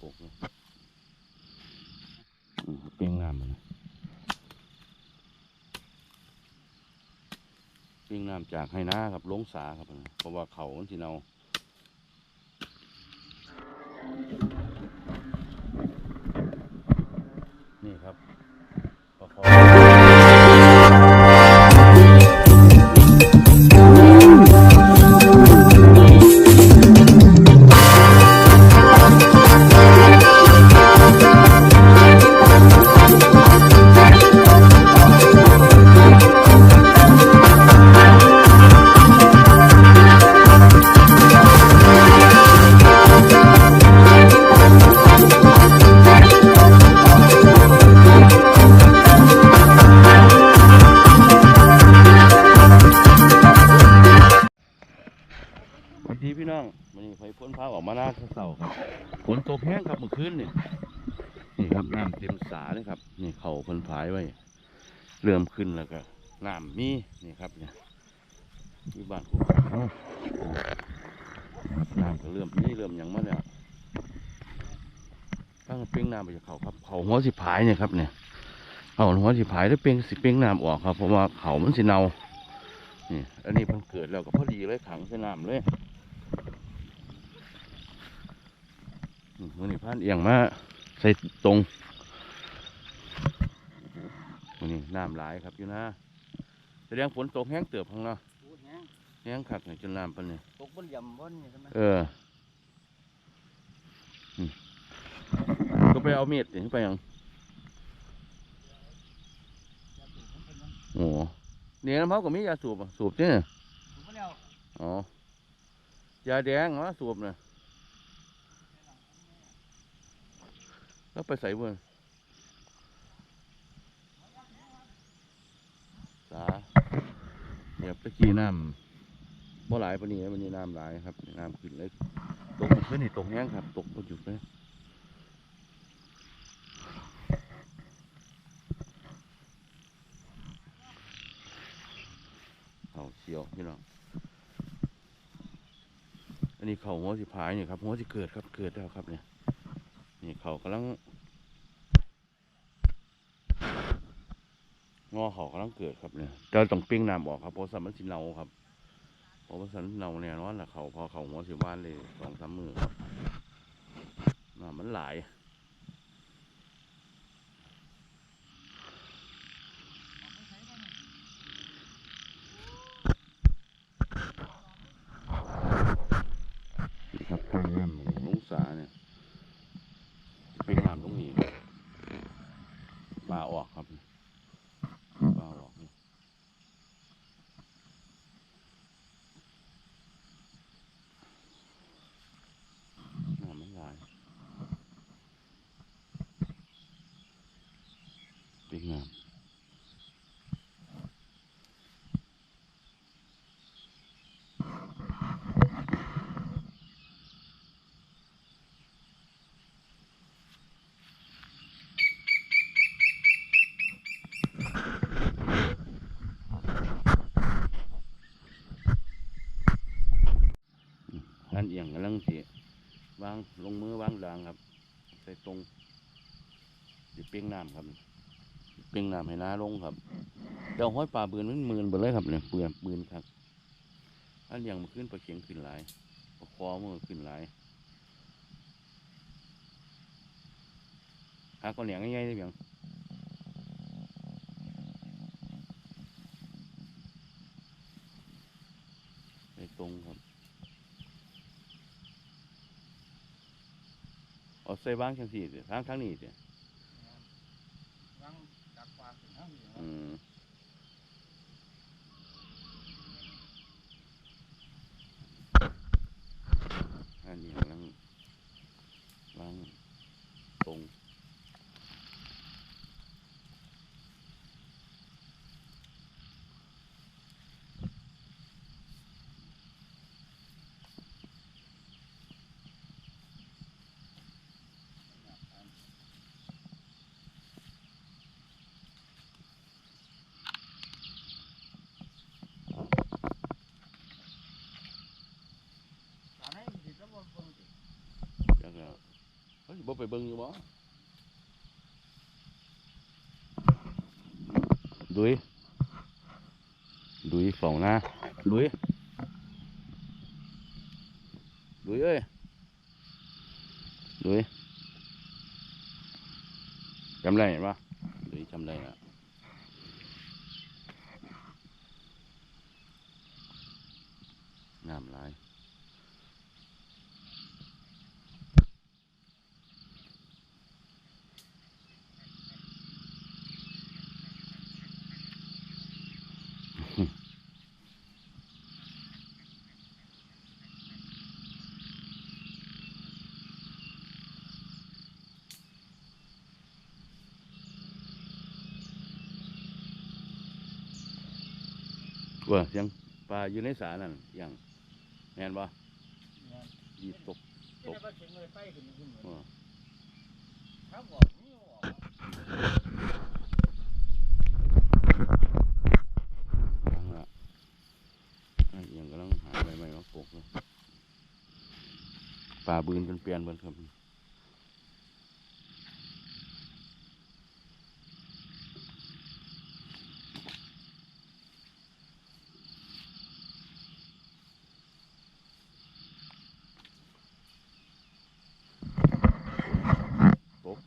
ปกเลยอืมเปรียงงามเลยนะเปรียงงามจากให้หน้าครับลงสาครับ เพราะว่าเขามันสิเนา ครับเมื่อคืนนี่นี่ครับน้ำเต็มสาเลยครับ นี่เขาพ้นผายไว้ เริ่มขึ้นแล้วก็น้ำมีนี่ครับเนี่ยที่บ้านคุกน้ำก็เริ่มนี่เริ่มหยังมาแล้วตั้งเป้งน้ำไปจากเขาครับเขาหัวสิผายเนี่ยครับเนี่ยเขาหัวสิผายแล้วเป้งสิเป้งน้ำออกครับเพราะว่าเขามันสิเนานี่อันนี้เพิ่งเกิดแล้วก็พอดีเลยขังใส่น้ำเลย มมือนี่พันเอียงมาใส่ตรงมือนี่น้ำหลายครับอยู่นะแสดงฝนตกแห้งเติบข้างเนาะพูดแห้งแห้งขักเนี่ยจนน้ำปานนี่ตกบนยำบนนี่ใช่ไหมเอออืมก็ไปเอาเม็ดนี่ไปยังโอ้เนี่ยน้ำเขาก็มียาสูบอะสูบเนี่ยถูกปะเนี่ยอ๋อยาแดงเหรอสูบเนี่ย แล้วไปใส่เบิ่งสาเดี๋ยวตะกี้น้ำบ่หลายปานนี้วันนี้น้ำหลายครับน้ำขึ้นเลยตกขึ้นนี่ตกแห้งครับ ตกก็หยุดเลยเอาเชียวพี่น้องอันนี้เขาหัวสิพายเนี่ยครับหัวสิเกิดครับเกิดแล้วครับเนี่ย นี่เขากำลังงอเขากำลังเกิดครับเนี่ยเราต้องปรี้งน้ำออกครับเพราะสันมันสิเนาครับเพราะว่าสันเนาเนี่ยนอนแหละเขาพอเขาหัวสิบ้านเลยสองสามมือครับน้ำมันหลายนี่ครับทางน้ำลงสาเนี่ยเปรี้ยงน้ำตรงนี้ปลาออกครับปลาออกนี่น้ำมันหลาย เปรี้ยงน้ำอันเอียงกำลังสิวางลงมือวางดางครับ ใส่ตรงสิเปียงน้ำครับ เปียงน้ำให้น้าลงครับเดี๋ยวห้อยปลาบืนมันมืนไปเลยครับเนี่ยเปลือกบืนครับอันเอียงมันขึ้นปลาเข็งขึ้นหลายปลาคอมันก็ขึ้นหลายหาก้อนเหนียงง่ายๆได้เพียงใส่ตรงครับเอาใส่บ้างจังสี่สิทางทางนี้สิ ยังดักปลาถึงห้าง อยู่อืมอันนี้กำลังวางตรง เฮ้ยบ่ ไปเบิ่งอยู่บ่ดุยดุยเฝ้าหน้าดุยดุยเอ้ยดุยจำได้เห็นปะดุยจำได้ละน้ำหลาย ว่าเสียงปลาอยู่ในสานั่นอย่างแม่นบ่เนี่ยดีตกที่ได้ว่าเสียงเลยไฟขึ้นขึ้นเหมือนว่าครับบอกนี่บอกทั้งละอันอหย่างกำลังหาใบไม้มาปลูกเลยปลาบืนเป็นเปลี่ยนเบิดครับ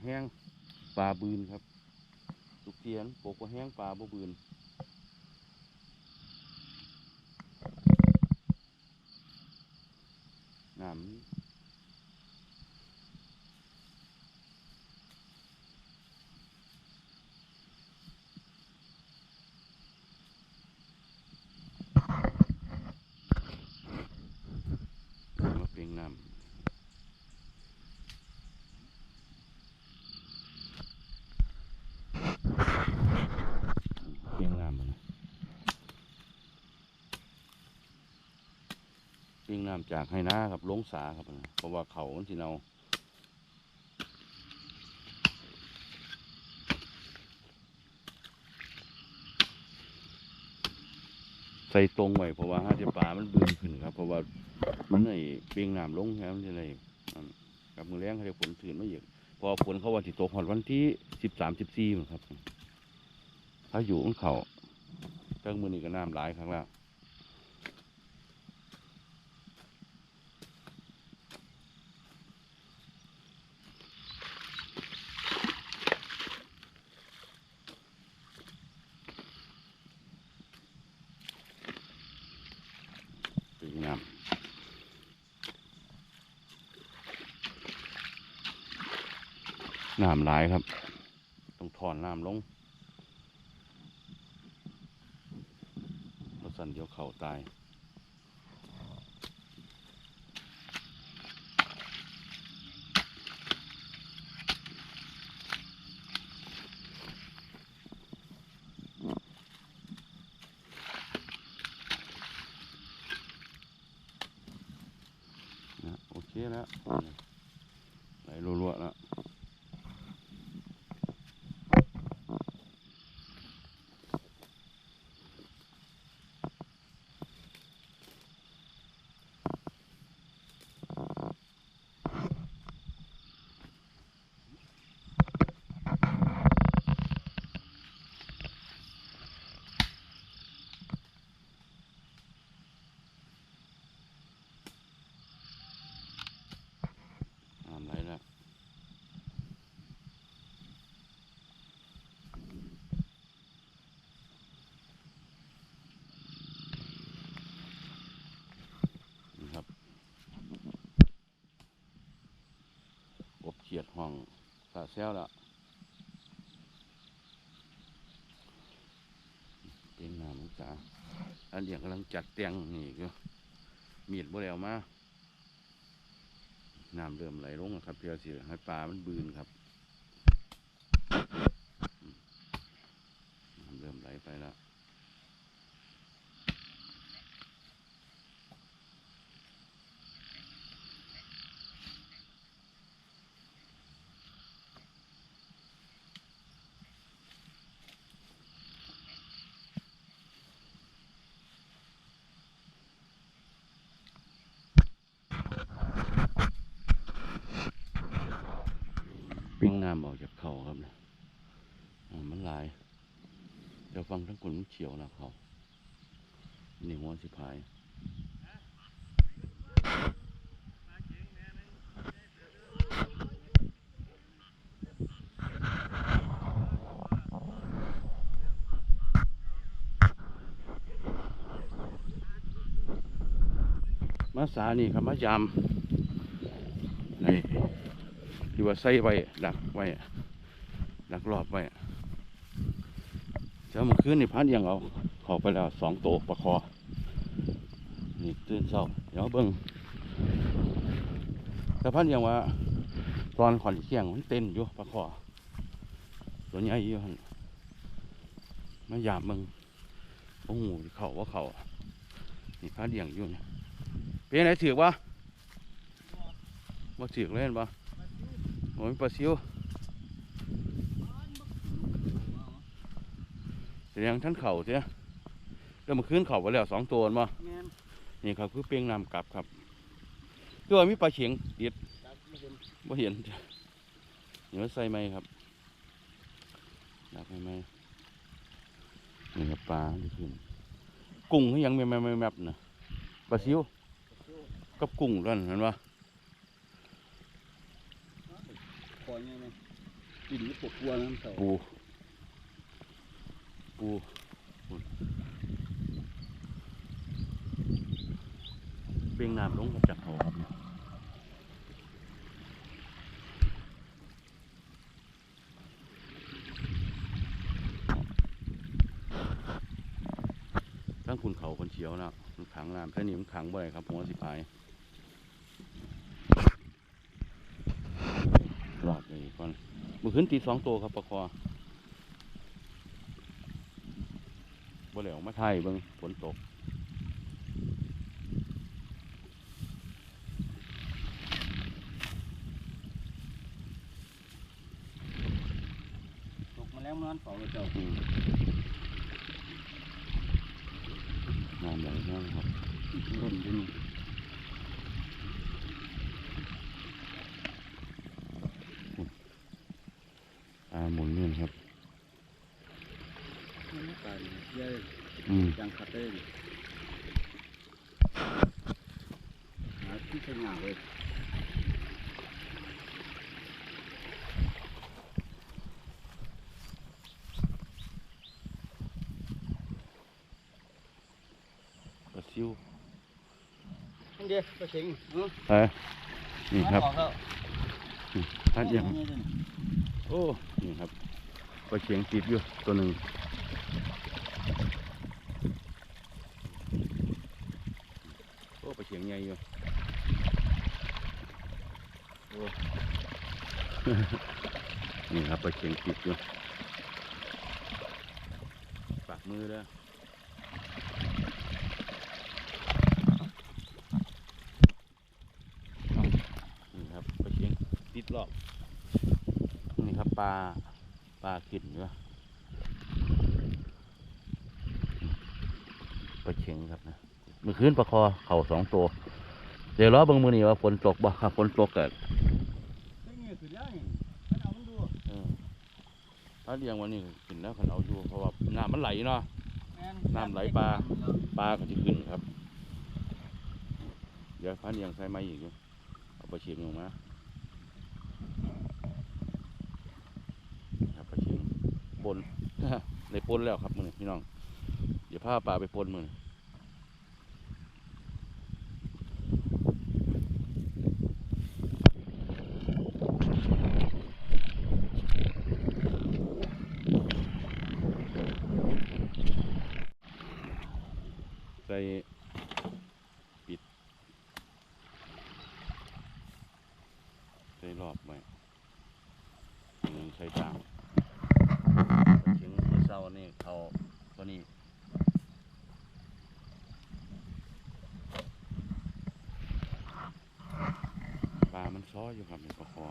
แห้งปลาบืนครับทุกเทียนปกว่าแห้งปลาบ่บืนน้ำมาเพียงน้ำเพียงน้ำมันนะ เพียงน้ำจากให้น้าครับลงสาครับ เพราะว่าเขามันที่เราใส่ตรงไว้เพราะว่าห้าที่ปลามันบืนขึ้นครับ เพราะว่ามันไอ้เปียงน้ำลงครับมันจะไรกับมือแรงเขาจะฝนถืนมาอีกพอฝนเขาวันที่ตกหอดวันที่สิบสามสิบสี่ครับถ้าอยู่มันเขาเครื่องมือนี่ก็น้ำหลายครั้งแล้ว ปีน้ำ น้ำหลายครับ ต้องถอนน้ำลงเพราะสันเดี๋ยวเข่าตายนะโอเคแล้วไหลรัวๆแล้วน้ำไหลแล้วนี่ครับอบเขีย ดห้องสาแซวแล้วเป็นน้ำจ้าอันเดียกำลังจัดเตียงนี่ก็มีดบ่แล้วมาน้ำเริ่มไหลลงครับเพื่อสิให้ปลามันบืนครับน้ำเริ่มไหลไปแล้วำออกจากเขาครับนะอ่ามันหลายเดี๋ยวฟังทั้งคนมันเขียวนะเขานี่หัวสิพายมาสานี่ครับมายามไอ้ ที่ว่าใส่ไว้ดักไว้ดักรอบไว้เจ้าเมื่อคืนนี่พันยังเอาขอไปแล้วสองโตวประคอ นี่ตื่นเช้าเดี๋ยวเบิ่งแต่พันยังว่าตอนขอนเคียงมันเต้นอยู่ประคอตัวใหญ่อยู่หั่นมายามมึงโอ้โหเขาว่าเขานี่พันยังอยู่เนี่ยเป็นไงถือกวะว่าถือกเล่นปะ โอ้ยปลาซิวแสดงท่านเข่าเสียแล้วเมาขึ้นเข่าไปแล้วสองตัวมาแม่นนี่ครับคือเปียงนำกลับครับตัวามีปลาเฉียงติดจับไม่เห็นบ่เห็นเดี๋ยวใส่ไหมครับดักไหมไหมนี่ครับปลาที่ขึ้นกุ้งก็ยังแมบแมบแมบแมบนะปลาซิวกับกุ้งนั่นเห็นปะ ค อยยังไงกินนี่ปวดกลัวน้ำเสาปู ปูปูเปียงน้ำลงมาจากเขาครับทั้งคุณเขาคนเฉียวนะมันขังน้ำแค่นี้มันขังบ่ได้ครับผมว่าสิพายรอดเลย ก่อนมือขึ้นตีสองตัวครับปลาคอบ่เหลวมาไทยเบิ่งฝนตกตกมาแล้วมันเฝ้าเจ้าอืมน้ำไหลมากครับ ร่นดิน อ่าหมุนเงิน ครับมันไม่ตายเยอะอืมจังคัดเลยหาที่ใช้งานเลยปลาซิวนี่เดียวก็เชิงเออไปนี่ครับออกแล้วทัดยังโอ้ นี่ครับ ปลาเชียงติดอยู่ตัวหนึ่งโอ้ปลาเชียงใหญ่อยู่โอ้นี่ครับปลาเชียงติดอยู่ปากมือแล้วนี่ครับปลาเชียงติดรอบนี่ครับปลา ขินอยู่ปลาเชียงครับนะเมื่อคืนปลาคอเข่าสองตัว เดี๋ยวรอเบางมือนี่ว่าฝนตกบ่ครับฝนตกเกิดไม่เงี้ยขึ้นแล้วนี่มันเอามันดูถ้าเลี้ยงวันนี้ขึ้นแล้วขันเอาอยู่เพราะว่าน้ำมันไหลเนาะแม่น้ำไหลปลาปลาก็จะขึ้นครับ เดี๋ยวพันเลี้ยงใส่ไม้อีกอยู่เอาปลาเชียงลงมาครับปลาเชียง ปนในปนแล้วครับมือพี่น้อง เดี๋ยวพาปลาไปปนมือ อยู่ครับนี่ปลาคอ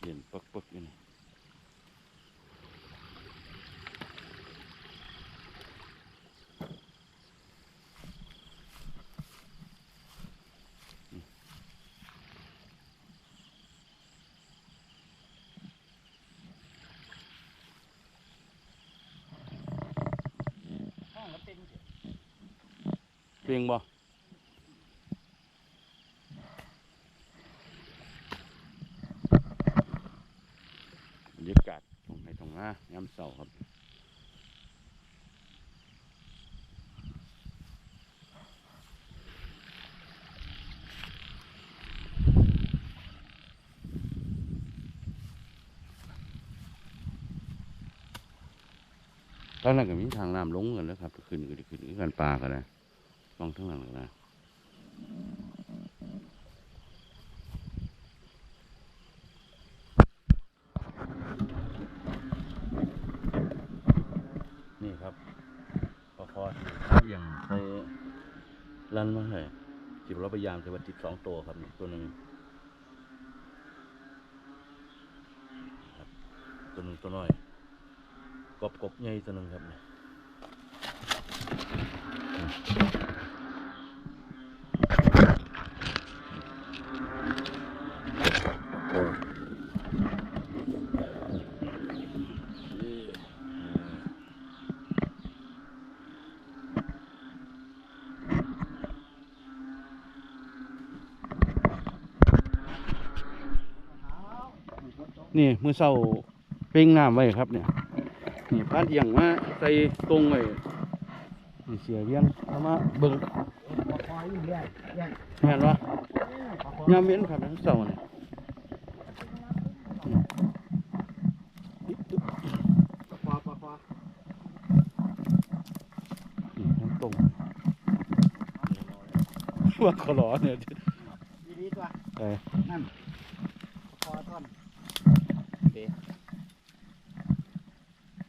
เห็นปึกปึกอยู่นี่เปลี่ยนบ่ายามเสาร์ครับตอนนั้นก็มีทางน้ำลงกันแล้วครับขึ้นก็ได้ขึ้นกันปลากันนะลองทั้งหลังเลยนะนี่ครับปลาคอที่อย่างใส่ลันมาให้จิบเราพ ยายามจะวัดจิดสองตัวครับตัวหนึ่งตัวหนึ่งตัวน้อย กบกบใหญ่ตัวหนึ่งครับ นี่ยนี่มือเศร้าเป้งน้ำไว้ครับเนี่ยนี่พานเอียงมาใส่ตรงไว้นี่เสียเวียงเอามาเบิ่งปลาคออยู่เรื่อยเรื่อยแม่นวะปลาคอยามเห็นครับทั้งเสาเนี่ยปลาคอปลาคอนี่ทั้งตรงว่าขอรอเนี่ยดีดีตัวไปนั่นปลาคอท่อน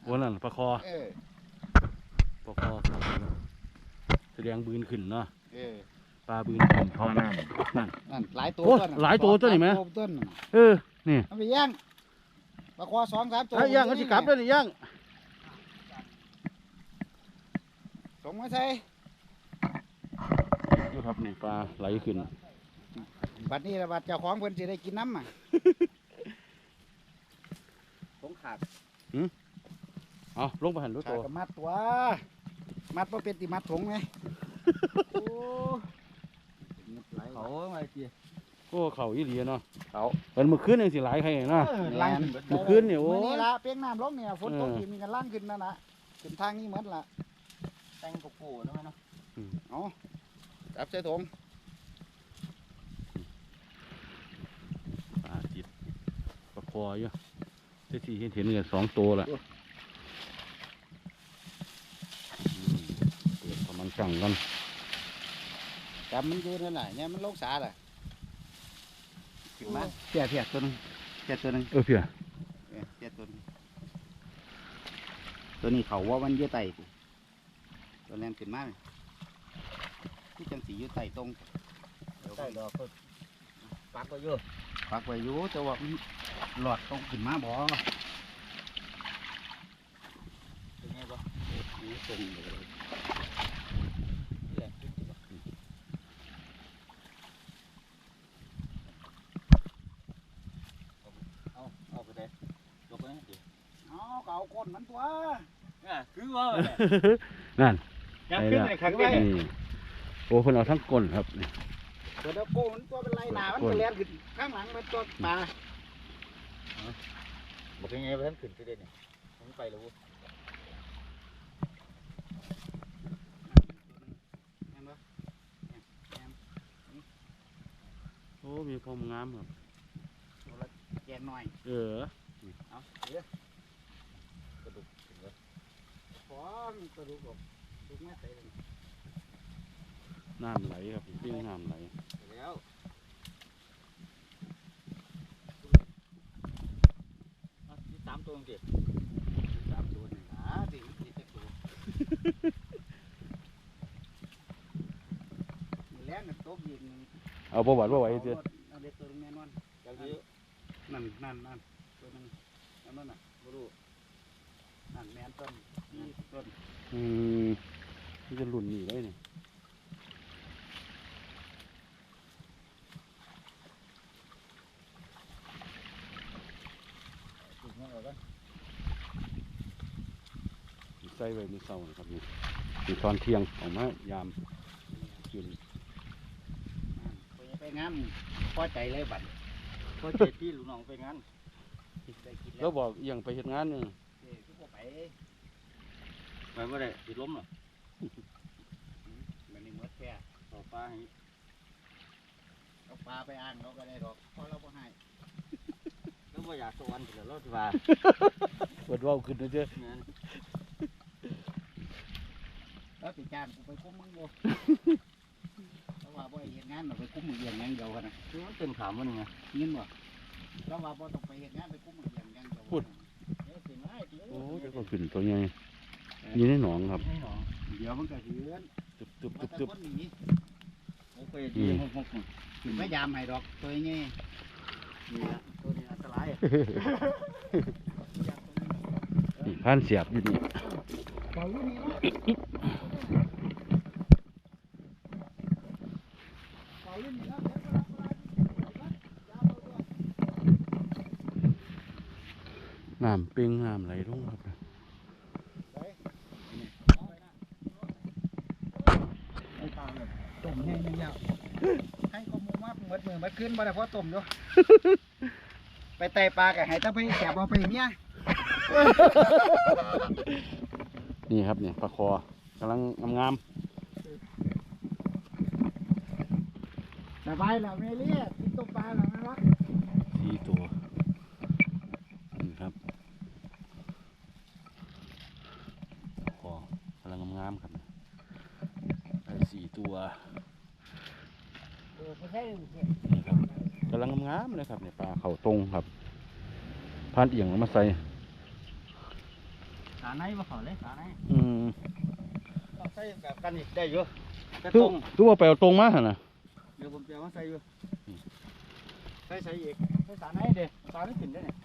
วันนั้นปลาคอเออปลาคอแสดงบืนขึ้นเนาะเออปลาบืนขึ้นทอน้ำนั่น นั่นหลายตัวโอ้ต้นน่ะหลายตัวตัวนี่ไหมหลายตัวต้นน่ะเออ นี่เอาไปย่างปลาคอสองสามตัวไอ้ย่างเขาสิกลับแล้วนี่ย่างส่งมาใส่ดูครับนี่ปลาไหลขึ้นบัดนี้ละบัดเจ้าของเพิ่นสิได้กินน้ำอะสง ขาดเอาลงไปหันรถขาตัดวกับมัดตัว มัดบ่เป็นติมัดถงไหมโอ้เงินไหลเขาไงจีโอ้เข่าอีหลีเนาะเขาเป็นมือคืนยังสิหลายใครเนาะ ล่างเมื่อคืนนี่โอ้ยมื้อนี้ละเปียงน้ำลงเนี่ยฝนตกเออ ดินกันล่างขึ้นนั่นน่ะขึ้นทางนี้หมดละแต่งกบปูนะแม่เนาะเอาจับใส่ถุงปลาจิตปลาคออยู่ ที่ที่เห็นเห็นเนี่ยสองตัวละเปิดกำลังจังกันจับมันอยู่นั่นแหละเนี่ยมันโลงสาแหละขึ้นมาเพียเพียตัวนึงเพียตัวนึงเออเพี่ยเออเจ็ดตัวนี้ตัวนี้เขาว่ามันเยอไตตัวแรกขึ้นมาไหมที่จังสีอยู่ไตตรงใช่ดอกปักก็เยอะ ปักไว้อยู่แต่ว่ามันหลอดตรงขึ้นมาบ่เป็นไงบ่นี่ตรงเลยแหละขึ้นสิบ่เอาเอาไปได้ยกไปให้ดิเอาเก่าก้นมันตัวอะคือว่านั่นจับขึ้นในขังไว้ นี่โอ้คนเอาทั้งก้นครับนี่ตัว เดียวโก้มันตัวเป็นไรหนามันก็แล่นขึ้นข้างหลังมันตัวปลาบอกยังไงเพิ่นขึ้นสิเด้เนี่ยผมไปแล้วเห็นปะโอ้ มีความงามครับตัวละแกนหน่อย เออ เอาเดี๋ยวกระดูกขึ้นเลยขอมันกระดูกออกดูแม่ใส่เลย น้ำไหลครับปิ้งน้ำไหลแล้วเอาที่สามตัวจริงสามตัวนี่อ่าสิมันสิจะตัวมีแรงกับตกยิงเอาประวัติว่าไหวเจ้เอาเด็กตัวนึงแน่นอนๆอย่างนี้นั่นนั่นนั่นตัวนึงนั่นนั่นน่ะบรูนั่นแมนต้นนี่ต้นอืมมันจะหลุนหนีได้นี่ถูกมั้งเอา ใส่ไว้มือเศร้านะครับนี่มีตอนเที่ยงออกมายามงานพอใจเลยบัดพอเจ็ดที่ลูกน้องไปงานได้กินแล้แล้ววบอกอหย่างไปเฮ็ดงานหนึงเอ้ยคือบ่ไปไปบ่ได้ติดล้มหรอมันนี่หมดแค่ต่อปลาให้เอาปลาไปอ่างเราก็ได้ดอกเพราะเราบ่ให้แล้ว บ่อยากสวรรค์แล้วเราสิว่าเปิดเว้าขึ้นนะเจ้แม่นแล้วสิจ้างกูไปคุ้มมึงบ่เพราะว่าบ่ให้เฮ็ดงานเราไปคุ้มมึงเอย่างเดียวกันนะคือมันเป็นขามมันนี่ไงเงินบ่เราว่าบ่ต้องไปเฮ็ดงานไปคุ้มมึงอย่างอย่างเดียวเดี๋ยวสิมาให้เดี๋ยวโอ้เดี๋ยวก็ขึ้นตัวใหญ่อยู่ในหนองครับ ให้หนองเดี๋ยวมันก็เหือนตึบตึบว่าตึบแต่ตึบคนหนีโอเคดีหกหกหกถึงพยายามให้ดอกตัวนี้นี่ละตัว นี้อันตรายนี่ผ่านเสียบอยู่นี่เป่าอยู่นี่เนาะเป่าอยู่นี่เนาะเดี๋ยวก็รับเวลาที่ยาวเอาด้วยน้ำเปิงน้ำไหลลงครับไอ้ปลาเลยต้มแห้งยาวให้ข้อมูลมาหมดมือหมดขึ้นบ่ได้เพราะต้มอยู่ ไปไต่ปลากับให้ตะไปแกบเอาไปเมียนี่ครับเนี่ยปลาคอกำลังงามสบายแล้วเมเลียกินต้มปลาแล้วนะรักๆสี่ตัวนี่ครับปลาคอกำลังงามๆครับได้สี่ตัวเออไม่ใช่นี่ครับกำ ลังงามๆเลยครับเนี่ยปลาเขาตรงครับพานเอียงลงมาใส่ขาในบ่เขาเลยขาในอืมต้องใส่แบบกันนี่ได้อยู่แต่คือตรงคือว่าไปเอาตรงมาหั่นน่ะเดี๋ยวผมจะเอามาใส่อยู่อืมใส่ใส่อีกใส่สารให้เด้สารให้ขึ้นได้เนี่ย